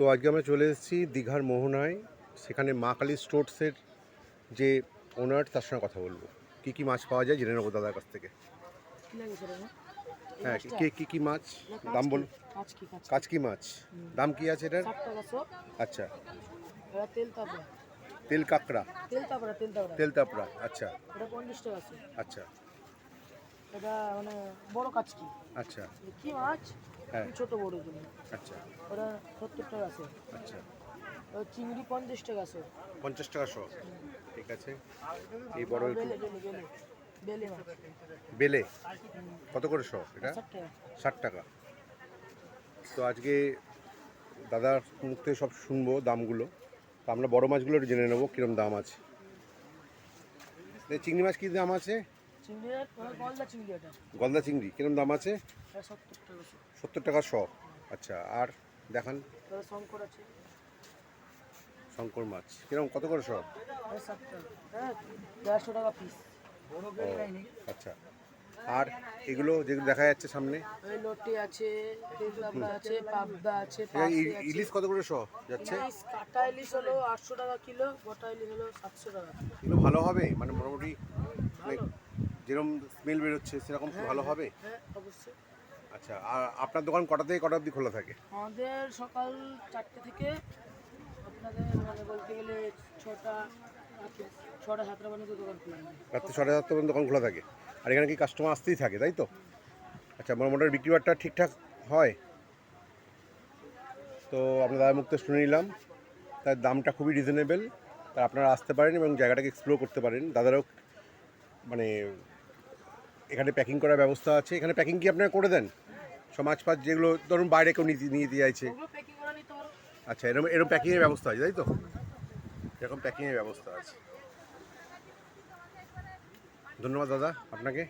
তো আজকে আমরা চলে এসেছি দীঘার মোহনায়। সেখানে মা কালী স্টোর্সের যে ওনার তার সঙ্গে কথা বলব। কী কী মাছ পাওয়া যায় জেনে নেব দাদার কাছ থেকে। হ্যাঁ কে কী কী মাছ? দাম বল। কাচকি মাছ। দাম কি আছে এটার? আচ্ছা। তেল কাঁকড়া। তেল তাপড়া আচ্ছা। আচ্ছা। এটা মানে বড় কাচকি। আচ্ছা। কি মাছ? হ্যাঁ। ছোট বড় জন্য আচ্ছা। ওটা সত্তর টাকা আছে। আচ্ছা। চিংড়ি পঞ্চাশ টাকা আছে। পঞ্চাশ টাকা শো। ঠিক আছে। এই বড় বেলে কত করে শো এটা? ষাট টাকা। তো আজকে দাদার মুখ থেকে সব শুনব দামগুলো। তো আমরা বড় মাছগুলো একটু জেনে নেব কীরকম দাম আছে। চিংড়ি মাছ কী দাম আছে? গলদা চিংড়ি কীরকম দাম আছে? সত্তর টাকা শ। আচ্ছা আর দেখান। শঙ্কর মাছ কীরকম কত করে টাকা হ্যাঁ দেড়শো টাকা পিস আচ্ছা। আর এগুলো যেগুলো দেখা যাচ্ছে সামনে? লটি আছে পাবদা ইলিশ কত করে শ যাচ্ছে? কাটা ইলিশ হলো আটশো টাকা কিলো গোটা ইলিশ হলো সাতশো টাকা। এগুলো ভালো হবে? মানে মোটামুটি যেরকম স্মেল বেরোচ্ছে সেরকম কি ভালো হবে? হ্যাঁ অবশ্যই। আচ্ছা আর আপনার দোকান কটা থেকে কটা অবধি খোলা থাকে? আমাদের সকাল চারটে থেকে আপনাদের মানে বলতে গেলে ছটা ছটা সাতটা পর্যন্ত দোকান খোলা হয়। রাত্রি সাড়ে সাতটা পর্যন্ত দোকান খোলা থাকে। আর এখানে কি কাস্টমার আসতেই থাকে তাই তো? আচ্ছা মোটামুটি বিক্রি বাট্টা ঠিকঠাক হয়? তো আপনার দাদা মুক্ত শুনে নিলাম। তার দামটা খুবই রিজনেবল তা আপনারা আসতে পারেন এবং জায়গাটাকে এক্সপ্লোর করতে পারেন। দাদারাও মানে এখানে প্যাকিং করার ব্যবস্থা আছে। এখানে প্যাকিং কি আপনারা করে দেন? সমাজ পাঁচ যেগুলো ধরুন বাইরে কেউ নিতে নিয়ে দিয়ে পারো। আচ্ছা এরকম এরকম প্যাকিংয়ের ব্যবস্থা আছে তাই তো? এরকম প্যাকিংয়ের ব্যবস্থা আছে। ধন্যবাদ দাদা আপনাকে।